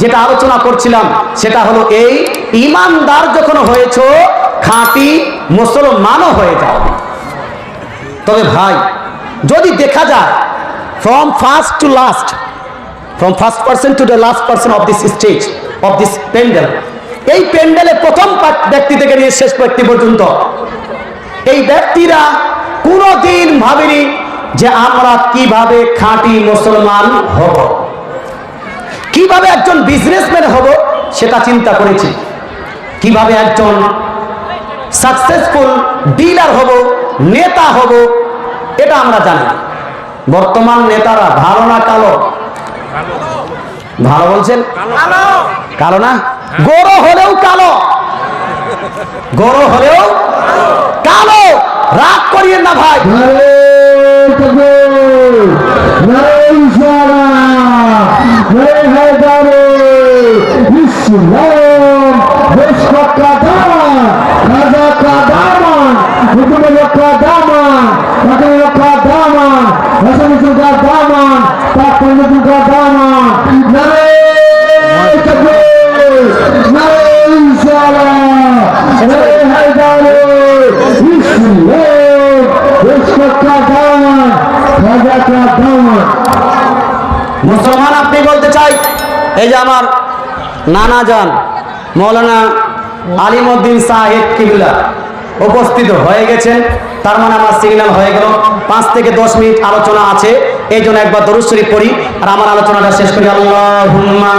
যেটা আলোচনা করছিলাম, সেটা হলো এই ইমানদার যখন হয়েছ, খাঁটি মুসলমানও হয়ে যাও। তবে ভাই, যদি দেখা যায় from first to last from first person to the last person of this stage of this pandal এই প্যান্ডেলে প্রথম ব্যক্তি থেকে নিয়ে শেষ ব্যক্তি পর্যন্ত, এই ব্যক্তিরা কোনোদিন ভাবেনি যে আমরা কীভাবে খাঁটি মুসলমান হব। কীভাবে একজন বিজনেসম্যান হব সেটা চিন্তা করেছি। কীভাবে একজন সাকসেসফুল ডিলার হব নেতা হব এটা আমরা জানি। বর্তমান নেতারা ভালো না কালো? ভালো বলছেন? কালো। না? গরু হলেও কালো। গরু হলেও কালো। রাগ করিয়েন না ভাই। Vem, Redare! Islam! Vescocadama! Kazakadama! Mutumilokadama! Magalokadama! Vasamizungadama! Tapanizungadama! Narei Kabir! Narei Inshallah! Narei Haidare! Islam! a Kazakadama! মুসলমান, আপনি বলতে চাই, এই যে আমার নানা যান মৌলানা আলিমউদ্দিন সাহেব কিবলা উপস্থিত হয়ে গেছেন। তার মানে আমার সিগন্যাল হয়ে গেল। পাঁচ থেকে দশ মিনিট আলোচনা আছে। এই জন্য একবার দরুদ শরীফ পড়ি আর আমার আলোচনাটা শেষ করি। আল্লাহুম্মা